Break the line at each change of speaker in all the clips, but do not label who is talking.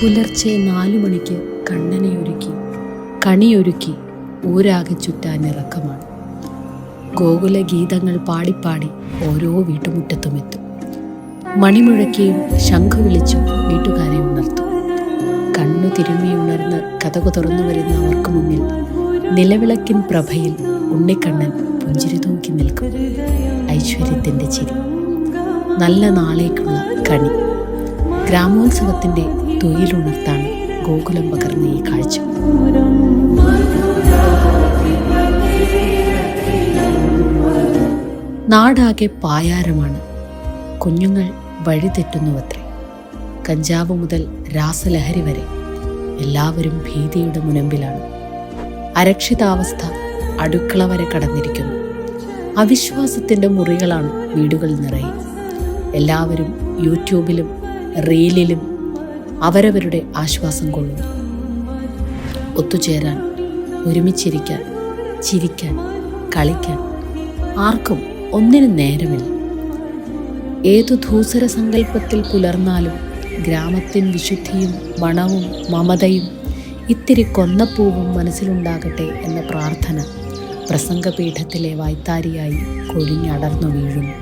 പുലർച്ചെ നാലു മണിക്ക് കണ്ണനെ ഒരുക്കി കണിയൊരുക്കി ഊരാകെ ചുറ്റാൻ ഇറക്കമാണ്. ഗോകുല ഗീതങ്ങൾ പാടിപ്പാടി ഓരോ വീട്ടുമുറ്റത്തും എത്തും. മണിമുഴക്കിയും ശംഖു വിളിച്ചും വീട്ടുകാരെ ഉണർത്തും. കണ്ണു തിരുമ്മി ഉണർന്ന് കഥകു തുറന്നു വരുന്ന അവർക്ക് മുന്നിൽ നിലവിളക്കിൻ പ്രഭയിൽ ഉണ്ണിക്കണ്ണൻ പുഞ്ചിരി തൂക്കി നിൽക്കും. ഐശ്വര്യത്തിന്റെ ചിരി. നല്ല നാളേക്കുള്ള കണി. ഗ്രാമോത്സവത്തിന്റെ തൊയിലുണർത്താണ് ഗോകുലം പകർന്ന ഈ കാഴ്ച. നാടാകെ പായാരമാണ്. കുഞ്ഞുങ്ങൾ വഴിതെറ്റുന്നുവത്രേ കഞ്ചാവ് മുതൽ രാസലഹരി വരെ. എല്ലാവരും ഭീതിയുടെ മുനമ്പിലാണ്. അരക്ഷിതാവസ്ഥ അടുക്കള വരെ കടന്നിരിക്കുന്നു. അവിശ്വാസത്തിന്റെ മുറികളാണ് വീടുകൾ നിറയെ. എല്ലാവരും യൂട്യൂബിലും റീലിലും അവരവരുടെ ആശ്വാസം കൊള്ളുന്നു. ഒത്തുചേരാൻ ഒരുമിച്ചിരിക്കാൻ ചിരിക്കാൻ കളിക്കാൻ ആർക്കും ഒന്നിനും നേരമില്ല. ഏതു ധൂസര സങ്കല്പത്തിൽ പുലർന്നാലും ഗ്രാമത്തിൻ വിശുദ്ധിയും മണവും മമതയും ഇത്തിരി കൊന്നപ്പൂവും മനസ്സിലുണ്ടാകട്ടെ എന്ന പ്രാർത്ഥന പ്രസംഗപീഠത്തിലെ വായ്ത്താരിയായി കൊഴിഞ്ഞടർന്നു വീഴും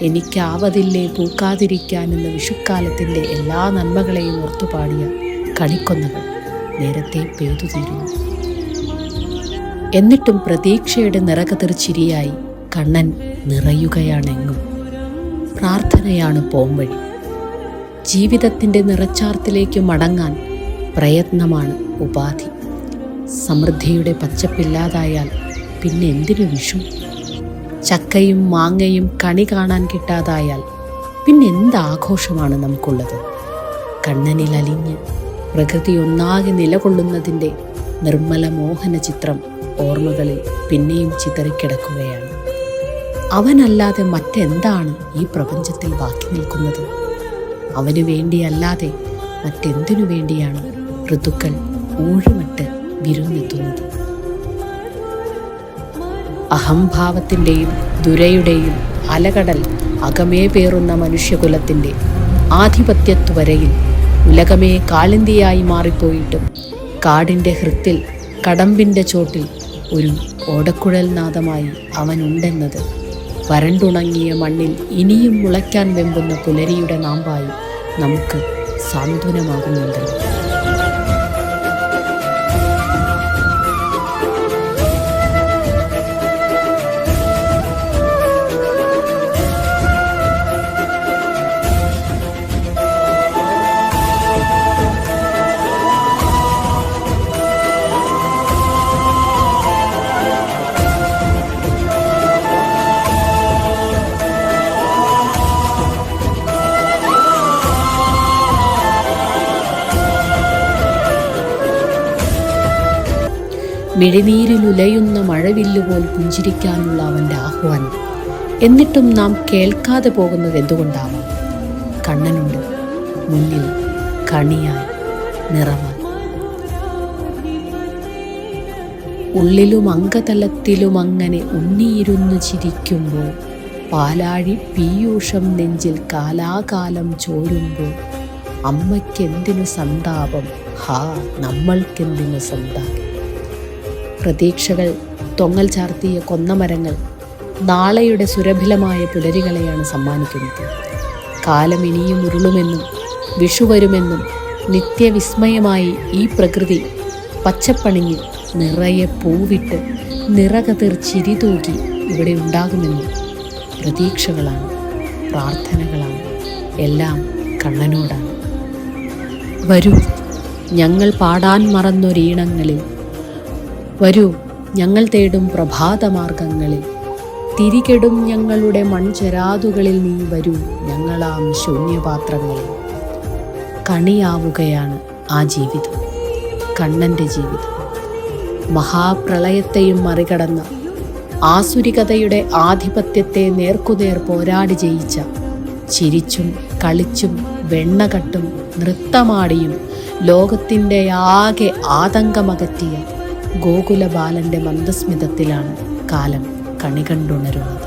എനിക്കാവതില്ലേ പൂക്കാതിരിക്കാനെന്ന് വിഷുക്കാലത്തിന്റെ എല്ലാ നന്മകളെയും ഓർത്തുപാടിയ കണിക്കൊന്നകൾ നേരത്തെ പെയ്തു തീരുന്നു. എന്നിട്ടും പ്രതീക്ഷയുടെ നിറകതിർച്ചിരിയായി കണ്ണൻ നിറയുകയാണെങ്ങും. പ്രാർത്ഥനയാണ് പോംവഴി. ജീവിതത്തിന്റെ നിറച്ചാർത്തിലേക്ക് മടങ്ങാൻ പ്രയത്നമാണ് ഉപാധി. സമൃദ്ധിയുടെ പച്ചപ്പില്ലാതായാൽ പിന്നെ എന്തിനു വിഷു? ചക്കയും മാങ്ങയും കണി കാണാൻ കിട്ടാതായാൽ പിന്നെ എന്ത് ആഘോഷമാണ് നമുക്കുള്ളത്? കണ്ണനിൽ അലിഞ്ഞ് പ്രകൃതി ഒന്നാകെ നിലകൊള്ളുന്നതിന്റെ നിർമ്മല മോഹന ചിത്രം ഓർമ്മകളിൽ പിന്നെയും ചിതറിക്കിടക്കുകയാണ്. അവനല്ലാതെ മറ്റെന്താണ് ഈ പ്രപഞ്ചത്തിൽ ബാക്കി നിൽക്കുന്നത്? അവനു വേണ്ടിയല്ലാതെ മറ്റെന്തിനു വേണ്ടിയാണ് ഋതുക്കൾ ഊഴുമിട്ട് വിരുന്നെത്തുന്നത്? അഹംഭാവത്തിന്റെയും ദുരയുടെയും അലകടൽ അകമേ പേറുന്ന മനുഷ്യകുലത്തിന്റെ ആധിപത്യത്വരയിൽ ഉലകമേ കാളിന്തിയായി മാറിപ്പോയിട്ടും കാടിന്റെ ഹൃത്തിൽ കടമ്പിന്റെ ചോട്ടിൽ ഒരു ഓടക്കുഴൽ നാദമായി അവനുണ്ടെന്നത്. വരണ്ടുണങ്ങിയ മണ്ണിൽ ഇനിയും മുളയ്ക്കാൻ വെമ്പുന്ന പുലരിയുടെ നാമ്പായി നമുക്ക് സാന്ത്വനമാകുന്നുണ്ടല്ലോ. മിഴിനീരിലുലയുന്ന മഴവില്ലുപോൽ പുഞ്ചിരിക്കാനുള്ള അവന്റെ ആഹ്വാനം. എന്നിട്ടും നാം കേൾക്കാതെ പോകുന്നത് എന്തുകൊണ്ടാവാം? കണ്ണനുണ്ട്. മുന്നിൽ കണിയായി നിറമായി ഉള്ളിലും അങ്കതലത്തിലും അങ്ങനെ ഉണ്ണിയിരുന്നു ചിരിക്കുമ്പോൾ പാലാഴി പീയൂഷം നെഞ്ചിൽ കാലാകാലം ചോരുമ്പോൾ അമ്മയ്ക്കെന്തിനു സന്താപം? ഹാ നമ്മൾക്കെന്തിനു സന്താപം? പ്രതീക്ഷകൾ തൊങ്ങൽ ചാർത്തിയ കൊന്നമരങ്ങൾ നാളെയുടെ സുരഭിലമായ പുലരികളെയാണ് സമ്മാനിക്കുന്നത്. കാലം ഇനിയും ഉരുളുമെന്നും വിഷു വരുമെന്നും നിത്യവിസ്മയമായി ഈ പ്രകൃതി പച്ചപ്പണിഞ്ഞ് നിറയെ പൂവിട്ട് നിറകതിർ ചിരി തൂകി ഇവിടെ ഉണ്ടാകുമെന്നും പ്രതീക്ഷകളാണ് പ്രാർത്ഥനകളാണ് എല്ലാം കണ്ണനോടാണ്. വരൂ ഞങ്ങൾ പാടാൻ മറന്നൊരീണങ്ങളിൽ വരൂ ഞങ്ങൾ തേടും പ്രഭാതമാർഗങ്ങളിൽ തിരികെടും ഞങ്ങളുടെ മൺചെരാതുകളിൽ നീ വരൂ ഞങ്ങളാം ശൂന്യപാത്രങ്ങളിൽ. കണിയാവുകയാണ് ആ ജീവിതം കണ്ണന്റെ ജീവിതം. മഹാപ്രളയത്തെയും മറികടന്ന ആസുരികതയുടെ ആധിപത്യത്തെ നേർക്കുനേർ പോരാടി ജയിച്ച ചിരിച്ചും കളിച്ചും വെണ്ണകട്ടും നൃത്തമാടിയും ലോകത്തിന്റെ ആകെ ആതങ്കമകറ്റിയ ഗോകുല ബാലന്റെ മന്ദസ്മിതത്തിലാണ് കാലം കണി കണ്ടുണരുന്നത്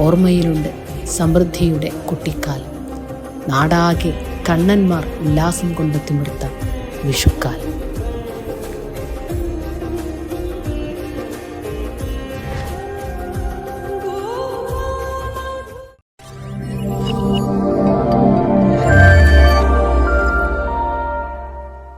ഓർമ്മയിലുണ്ട് സമൃദ്ധിയുടെ കുട്ടിക്കാലം. നാടാകെ കണ്ണന്മാർ ഉല്ലാസം കൊണ്ട് തിമിർത്ത വിഷുക്കാലം.